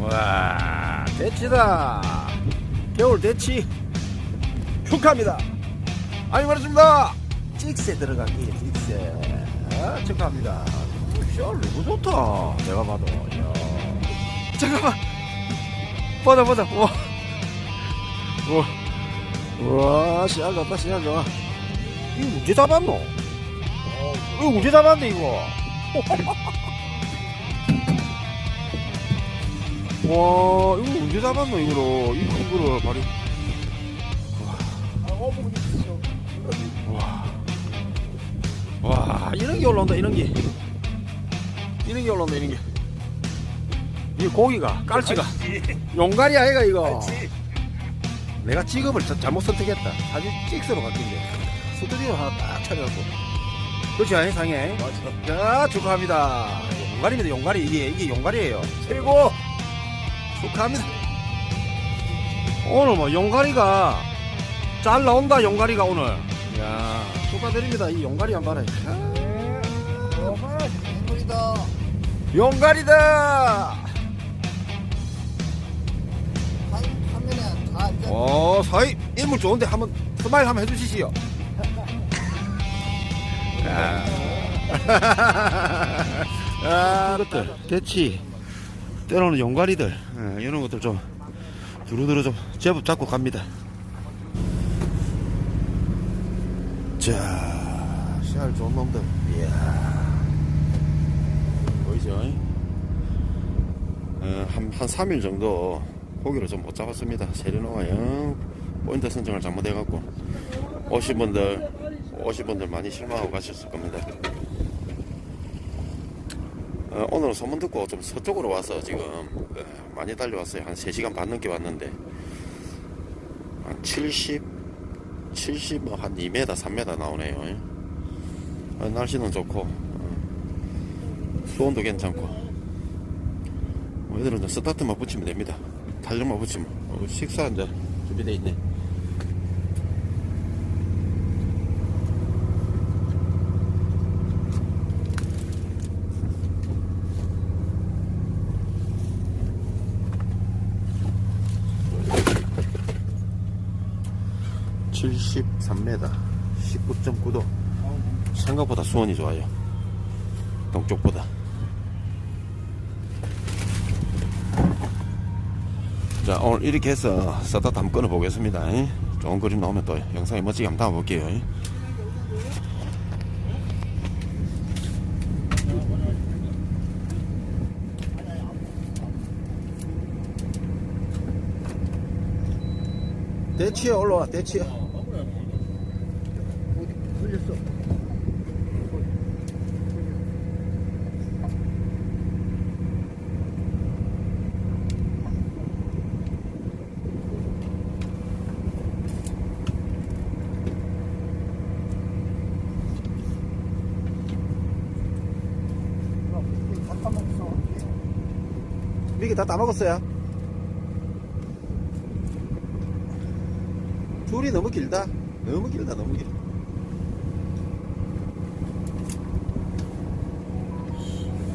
와, 대치다. 겨울 대치. 축하합니다. 아니, 말했습니다. 찍새 들어가기, 찍새. 아, 축하합니다. 씨, 너무 좋다. 내가 봐도. 야. 잠깐만. 보자, 보자. 우와. 우와. 우와, 씨알 좋다, 씨알 좋아. 이거 언제 잡았노? 이거 언제 잡았는데, 이거? 와, 이거 언제 잡았노, 이거로. 이 큰 거를, 발이. 와. 와, 이런 게 올라온다, 이런 게. 이런 게 올라온다, 이런 게. 이 고기가, 깔치가. 용가리 아이가, 이거. 내가 직업을 자- 잘못 선택했다. 사실 찍스로 바뀐데. 스튜디오 하나 딱 차려갖고. 그렇지, 아니, 상해? 맞아. 자, 축하합니다. 용가리입니다, 용가리. 이게, 이게 용가리예요 최고! 축하합니다. 오늘 뭐, 용가리가 잘 나온다, 용가리가 오늘. 이야, 축하드립니다. 이 용가리 한 봐라. 인물이다. 용가리다! 한, 화면에 다 앉아. 어, 사이 인물 좋은데 한번 스마일 한번 해주시시오. 야. 아, 것들 대치 때로는 용가리들 예, 이런 것들 좀 두루두루 좀 제법 잡고 갑니다. 자, 씨알 좋은 놈들. 이야. 보이죠? 어, 한, 한 3일 정도 고기를 좀 못 잡았습니다. 세리노가 영 포인트 선정을 잘못해갖고 오신 분들, 오신 분들 많이 실망하고 가셨을 겁니다. 어, 오늘은 소문 듣고 좀 서쪽으로 와서 지금 어, 많이 달려왔어요. 한 3시간 반 넘게 왔는데 한 70, 70, 뭐한 2m, 3m 나오네요. 어, 날씨는 좋고 어, 수온도 괜찮고 뭐 얘들은 스타트만 붙이면 됩니다. 달력만 붙이면 어, 식사 이제 준비돼 있네. (73m) (19.9도) 생각보다 수온이 좋아요. 동쪽보다. 자 오늘 이렇게 해서 스타트 한번 끊어 보겠습니다. 좋은 그림 나오면 또 영상에 멋지게 한번 담아 볼게요. 대치에 올라와 대치에 걸렸어. 잠깐만 있어. 미기 다 따먹었어요. 줄이 너무 길다. 너무 길다 너무 길다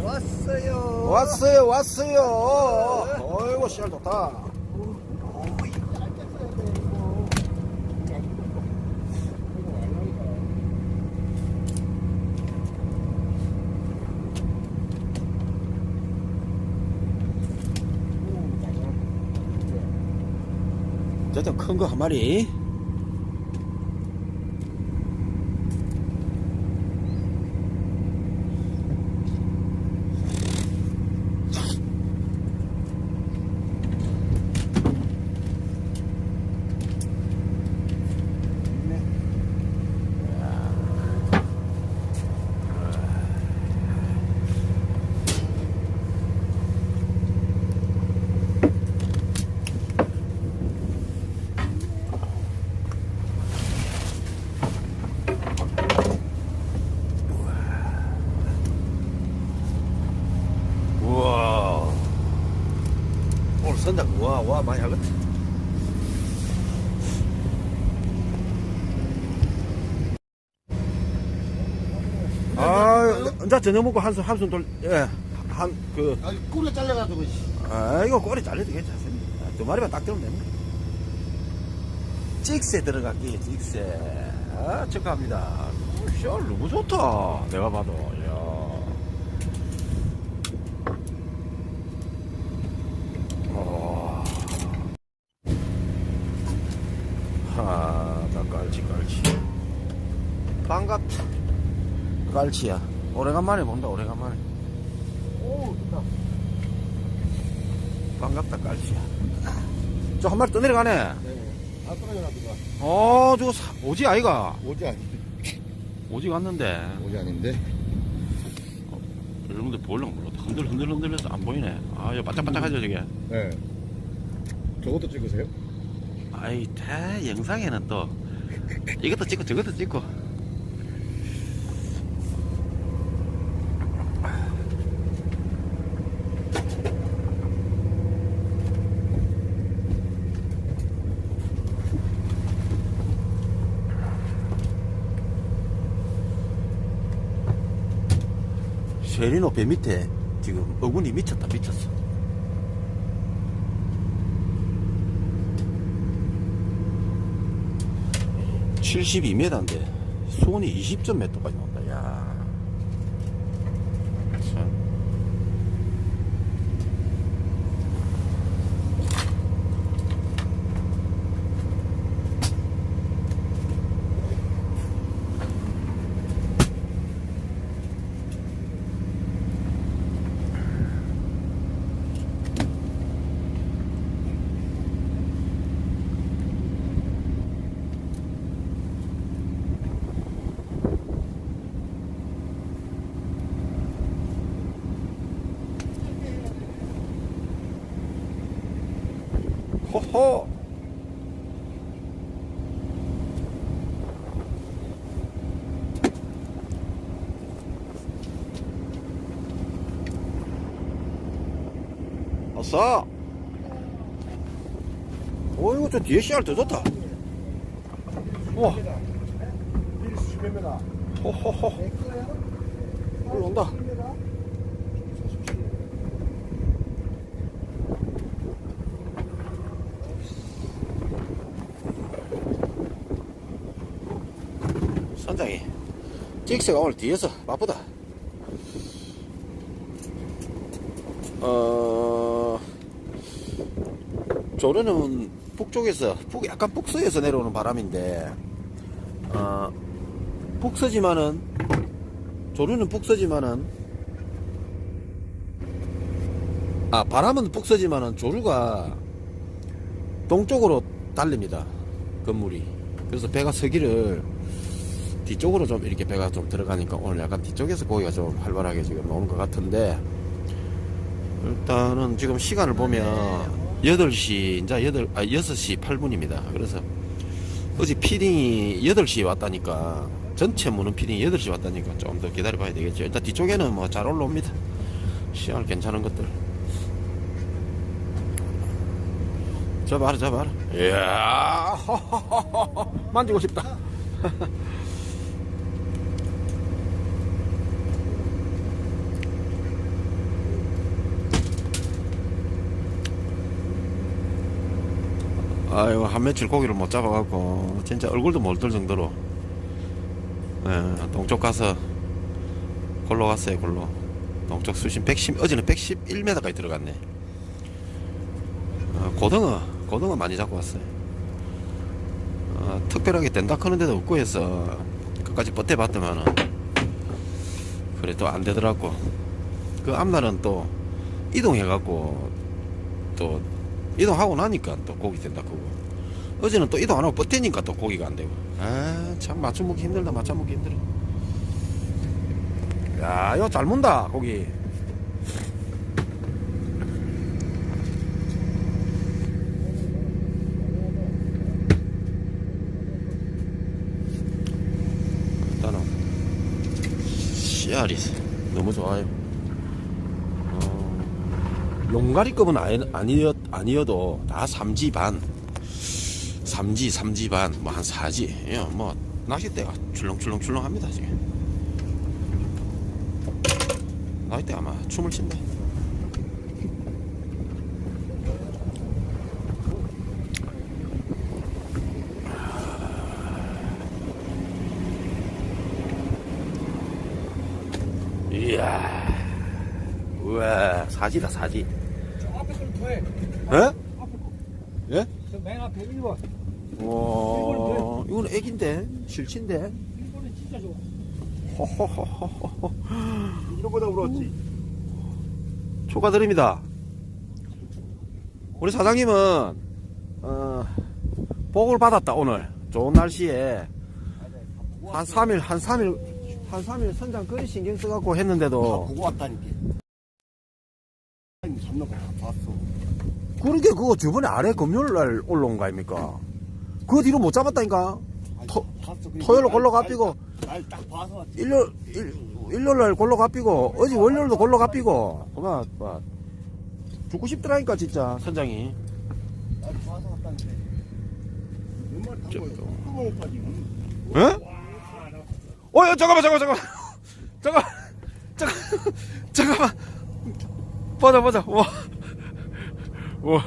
왔어요. 왔어요 왔어요. 어이구 씨알 좋다 저좀 큰거 한 마리 우와 오늘 많이 하겠다 아, 이제 저녁 먹고 한숨 한숨 돌, 예, 한 그 아, 잘라가지고. 씨. 아, 이거 꼬리 잘려도 괜찮습니다. 두 마리만 딱 들으면 됩니다. 찍새 들어가기, 찍새. 아, 축하합니다. 씨, 너무 좋다. 내가 봐도. 하나, 깔치, 깔치. 반갑다. 깔치야. 오래간만에 본다, 오래간만에. 오, 좋다. 반갑다, 깔치야. 저 한 마리 떠내려가네. 네. 아, 떨어져가지고. 어, 저거 사- 오지 아이가? 오지 아닌데. 오지 갔는데. 오지 아닌데. 여러분들 보려고 몰라. 흔들 흔들 흔들려서 안 보이네. 아, 이거 반짝반짝하죠 저게. 네. 저것도 찍으세요? 아이, 대 영상에는 또 이것도 찍고 저것도 찍고. 쉐리노 배 밑에 지금 어군이 미쳤다 미쳤어. (72m인데) 수온이 (20점 몇 도까지 나온다 야 참. 호호. 어서. 오 이거 저 뒤에 씨알 더 좋다. 우와. 호호호. 올라온다 선장이. 찍새가 오늘 뒤에서 바쁘다. 어 조르는 북쪽에서 북 약간 북서에서 내려오는 바람인데 어 북서지만은 조르는 북서지만은 아 바람은 북서지만은 조르가 동쪽으로 달립니다. 건물이. 그래서 배가 서기를 뒤쪽으로 좀 이렇게 배가 좀 들어가니까 오늘 약간 뒤쪽에서 고기가 좀 활발하게 지금 나오는 것 같은데 일단은 지금 시간을 보면 8시 이제 8, 아 6시 8분입니다. 그래서 어제 피딩이 8시에 왔다니까 전체 무는 피딩이 8시에 왔다니까 좀 더 기다려 봐야 되겠죠. 일단 뒤쪽에는 뭐 잘 올라옵니다. 시간 괜찮은 것들. 저 봐라 저 봐라. 이야 만지고 싶다 아유 한 며칠 고기를 못 잡아갖고 진짜 얼굴도 몰들 정도로. 예, 동쪽 가서 골로 갔어요 골로. 동쪽 수심 110 어제는 111m까지 들어갔네. 어, 고등어 고등어 많이 잡고 왔어요. 어, 특별하게 된다 크는 데도 없고 해서 끝까지 버텨봤더만은 그래 또안 되더라고. 그 앞날은 또 이동해갖고 또 이동하고 나니까 또 고기 된다 그거. 어제는 또 이동 안 하고 버티니까 또 고기가 안 되고. 아 참 맞춰 먹기 힘들다 맞춰 먹기 힘들어. 야 이거 잘 문다 고기. 일단은 씨알이 너무 좋아요. 어, 용가리급은 아니, 아니었, 아니어도 다 3지 반. 3지 3지 반. 뭐 한 4지. 예, 뭐 낚싯대가 출렁출렁출렁 합니다 지금. 나이 때 아마 춤을 춘대. 이야, 우와, 사지다, 사지. 거. 예? 저맨 앞에 1번. 와, 이건 애긴데? 실친데? 1번은 진짜 좋아. 호호호호호. 이거보다 울었지. 축하드립니다. 우리 사장님은, 어, 복을 받았다, 오늘. 좋은 날씨에. 한 3일, 한 3일, 한 3일 선장 거리 신경 써갖고 했는데도. 보고 왔다니까. 잡는 거다 봤어. 그러게 그거 저번에 아래 금요일 날 올라온 거 아닙니까? 그 뒤로 못 잡았다니까? 토- 봤어. 토요일로 골로 갚이고, 날딱 봐서 왔지. 일요일, 일, 일요일 날 골로 갚이고, 어제 월요일도 골로 갚이고, 그만, 뭐, 죽고 싶더라니까, 진짜, 선장이. 날 봐서. 왼발 저- 타고 뚜껑까지. 예? 어, 야, 잠깐만, 잠깐만, 잠깐만. 잠깐, 잠깐, 잠깐만. 보자, 보자. 와. 와.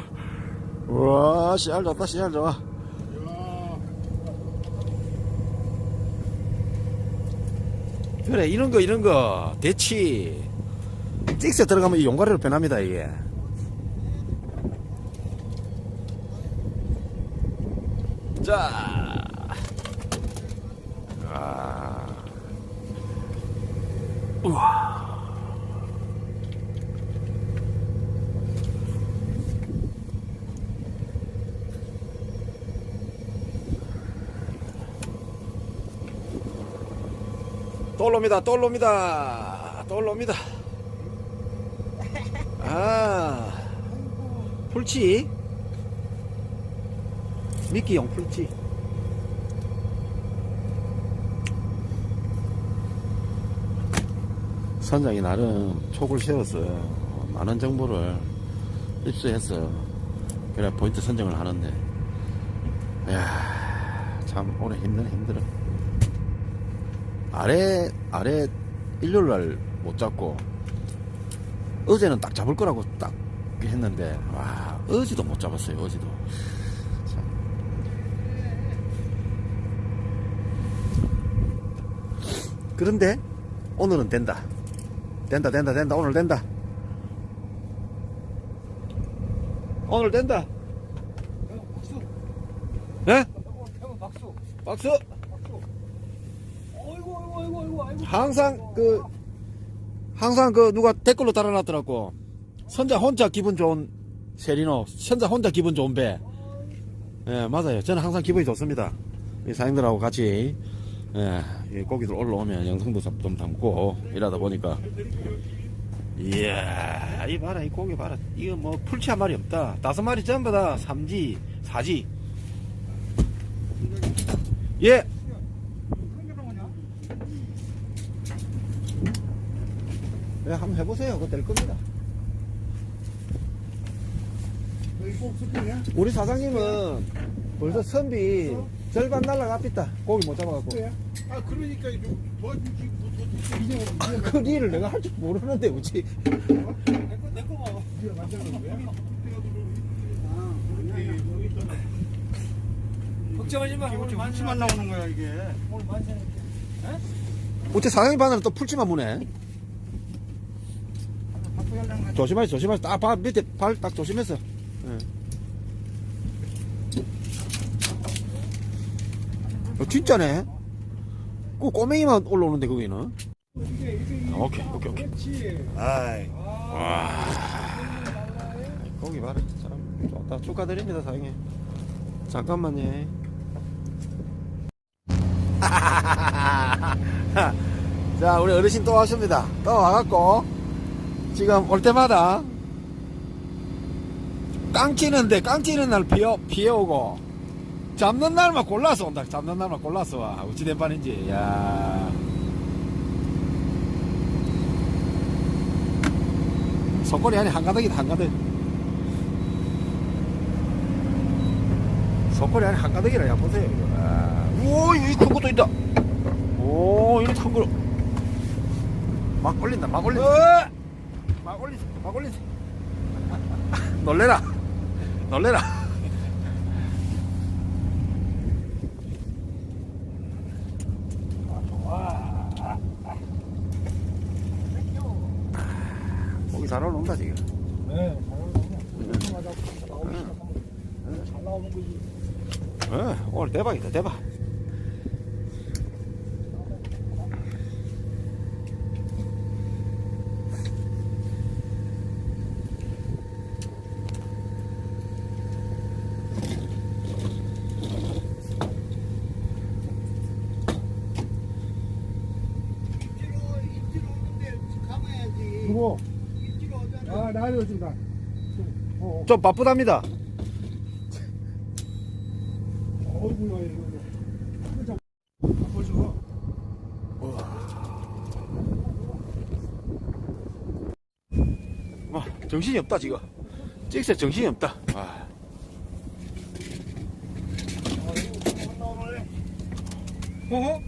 와, 씨알 좋다, 씨알 좋아. 그래, 이런 거, 이런 거, 대치. 찍스 들어가면 이 용가리로 변합니다, 이게. 자. 아. 우와. 올라옵니다. 또 올라옵니다. 아. 풀치. 미끼용 풀치. 선장이 나름 촉을 세워서 많은 정보를 입수해서 그래 포인트 선정을 하는데 이야 참 오늘 힘드네 힘들어 아래 아래 일요일 날 못 잡고 어제는 딱 잡을 거라고 딱 했는데 와 어제도 못 잡았어요 어제도 참. 그런데 오늘은 된다 된다 된다 된다 오늘 된다 오늘 된다 박수. 예? 형 박수. 박수 박수. 어이구 어이구 어이구 어이구 아이고. 항상 그 항상 그 누가 댓글로 달아놨더라고 선자 혼자 기분 좋은 세리노 선자 혼자 기분 좋은 배 예, 맞아요. 저는 항상 기분이 좋습니다. 이 사장님들하고 같이, 예, 이 고기들 올라오면 영상도 좀 담고 일하다 보니까. 이야, 이 봐라, 이 고기 봐라. 이거 뭐 풀치 한 마리 없다. 다섯 마리 전부 다 삼지, 사지. 예, 예, 한번 해보세요. 그거 될 겁니다. 우리 사장님은 벌써 선비 절반 날라갑니다. 고기 못 잡아갖고. 아 그러니까 좀 도와주지 이제 그 일을 내가 할 줄 모르는데, 우지. 내거 내거 봐봐. 네가 만드는 거야? 걱정하지 마. 오늘 만치만 나오는 거야 이게. 오늘 만치. 우째 사장님 바늘은 또 풀치만 무네. 조심하시, 조심하시. 딱, 발, 밑에 발 딱 조심해서. 예. 어, 진짜네. 그 꼬맹이만 올라오는데, 거기는. 오케이, 오케이, 오케이. 그렇지. 아이. 와. 거기 봐라. 참 좋다. 축하드립니다, 사장님. 잠깐만요. 자, 우리 어르신 또 왔습니다. 또 와갖고, 지금 올 때마다, 깡치는데, 깡치는 날 비어, 비어오고, 잡는 날만 골라서 온다. 잡는 날만 골라서 와. 어찌된 판인지, 야. 속골이 아니 한가득이다 한가득. 속골이 아니 한가득이라 야 보세요 이거. 아, 오 여기 큰 것도 있다. 오 이렇게 큰거막 올린다 막 올린다. 아 올리세요. 아 올리세요. 놀래라 놀래라 고기 잘 올라온다 지금 네. 잘 나오는 거지. 어, 오늘 대박이다 대박 누구? 아 나를 좀 나. 어. 좀 바쁘답니다. 와 정신이 없다 지금 찍새 정신이 없다 와. 어허?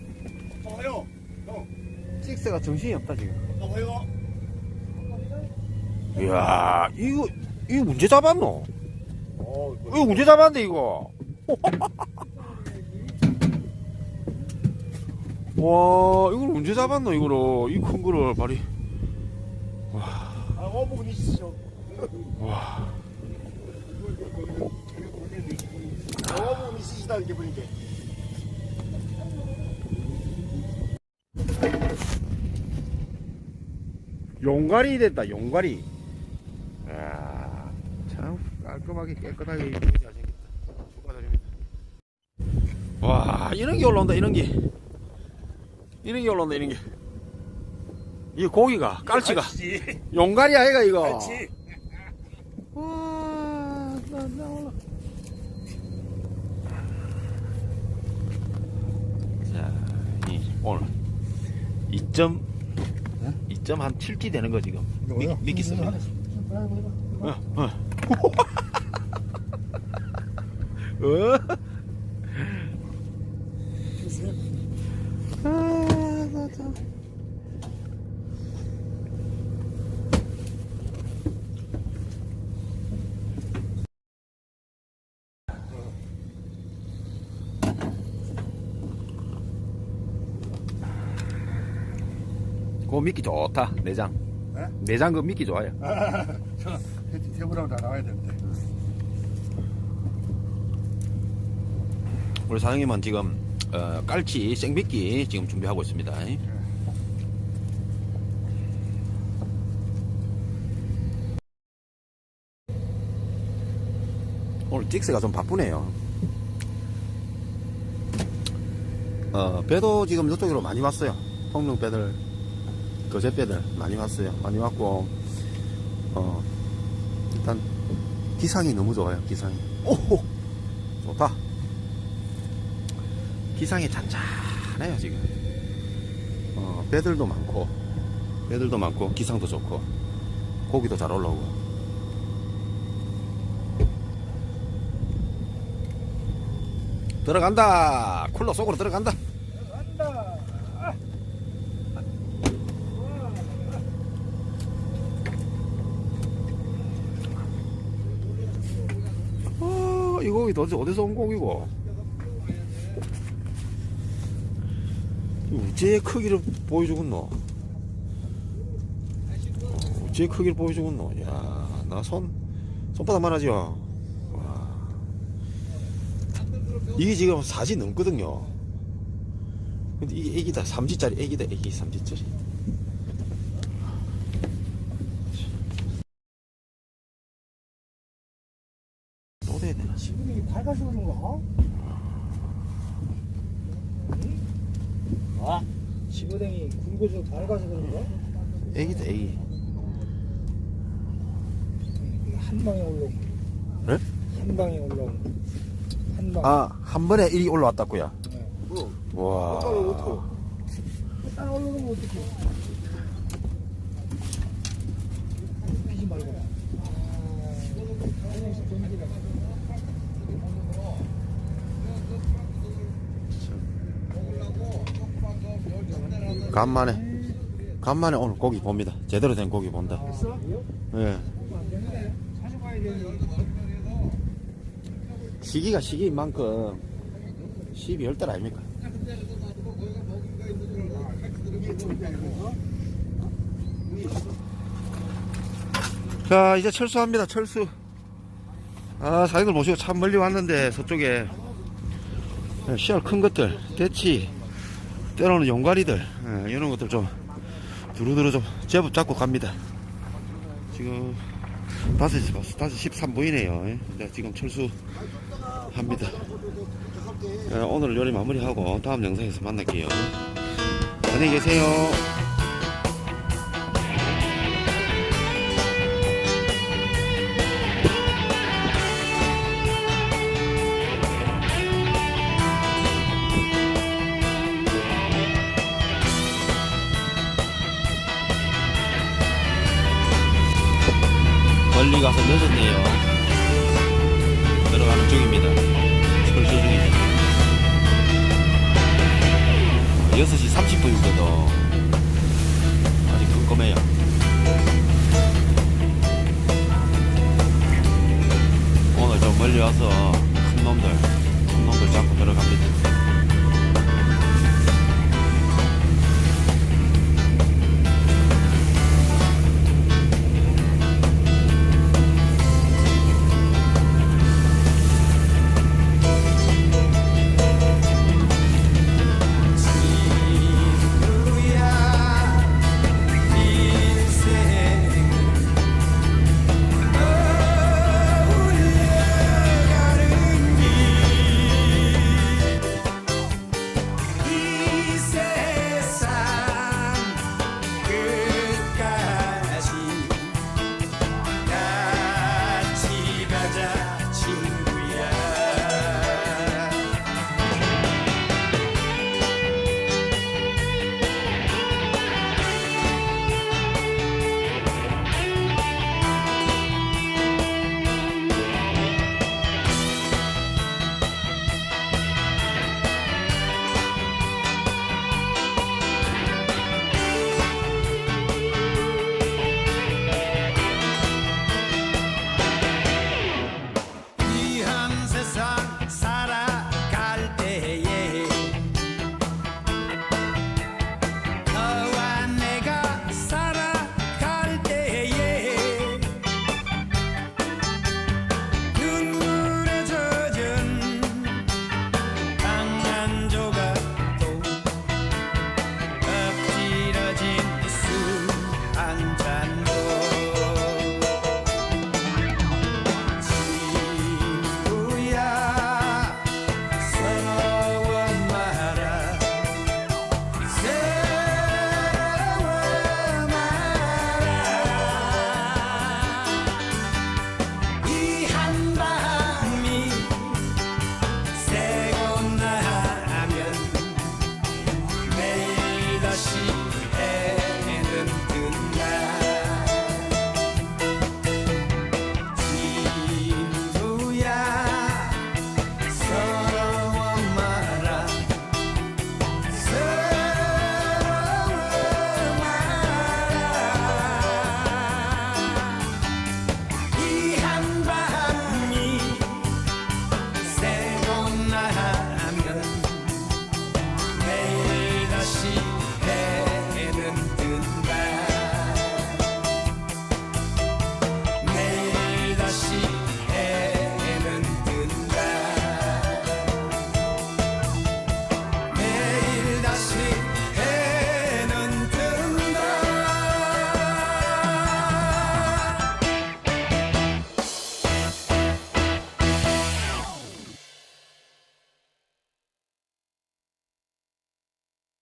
어요. 형. 찍새가 정신이 없다 지금. 이야 이거 이거 문제 잡았노 어. 이거 문제 잡았는데 이거 와 이걸 언제 잡았노 이거를 이 큰 거를 발이 아 어묵은 있으시죠. 와 어묵은 있으시다 이렇게 보니까. 용가리 됐다 용가리 깔끔하게 깨끗하게 이쁘게 잘생겼다. 축하드립니다. 와 이런 게 올라온다 이런 게. 이런 게 올라온다 이런 게이 고기가 깔치가. 용가리 아이가 이거. 그렇지. 와, 나, 나 올라. 자, 이, 오늘. 2점, 2점 한 7기 되는 거 지금. 미, 믿겠습니다. 어, 어. 어? 아, 나 참. 그거 믿기 좋다, 내장. 네? 내장 그거 믿기 좋아요. 저 대부랑 다 나와야 되는데. 우리 사장님은 지금 어, 깔치 생미끼 지금 준비하고 있습니다. 오늘 찍새가 좀 바쁘네요. 어, 배도 지금 이쪽으로 많이 왔어요. 통릉 배들, 거제 배들 많이 왔어요. 많이 왔고, 어, 일단 기상이 너무 좋아요. 기상이. 오호! 좋다. 기상이 잔잔해요 지금 어, 배들도 많고 배들도 많고 기상도 좋고 고기도 잘 올라오고 들어간다 쿨러 속으로 들어간다 어, 이 고기 도대체 어디서 온 고기고 우제의 크기를 보여주겠노? 어, 우제의 크기를 보여주겠노? 야, 나 손, 손바닥만 하죠? 와. 이게 지금 4지 넘거든요. 근데 이게 애기다. 3지짜리 애기다, 애기 3지짜리. 또 돼야 되나? 밝아서 그런가? 아? 지구댕이 굵어져 밝아서 그런가? 애기다, 애기. 이게 한 방에 올라온 네? 한 방에 올라온 한 방. 아, 한 번에 일이 올라왔다고요? 네. 와. 딱 올라오면 어떡해? 피지 말고. 간만에 간만에 오늘 고기 봅니다. 제대로 된 고기 본다. 예. 시기가 시기인 만큼 시비 열달 아닙니까? 자 이제 철수합니다 철수 아 사장들 모시고 참 멀리 왔는데 서쪽에 씨알 큰 것들 대치 때로는 용가리들 예, 이런 것들 좀 두루두루 좀 제법 잡고 갑니다. 지금 5시 5시 13분이네요. 네, 지금 철수합니다. 예, 오늘 요리 마무리하고 다음 영상에서 만날게요. 안녕히 계세요 늦었네요. 들어가는 중입니다. 철수 중입니다. 6시 30분인데도 아직 꼼꼼해요. 오늘 좀 멀리 와서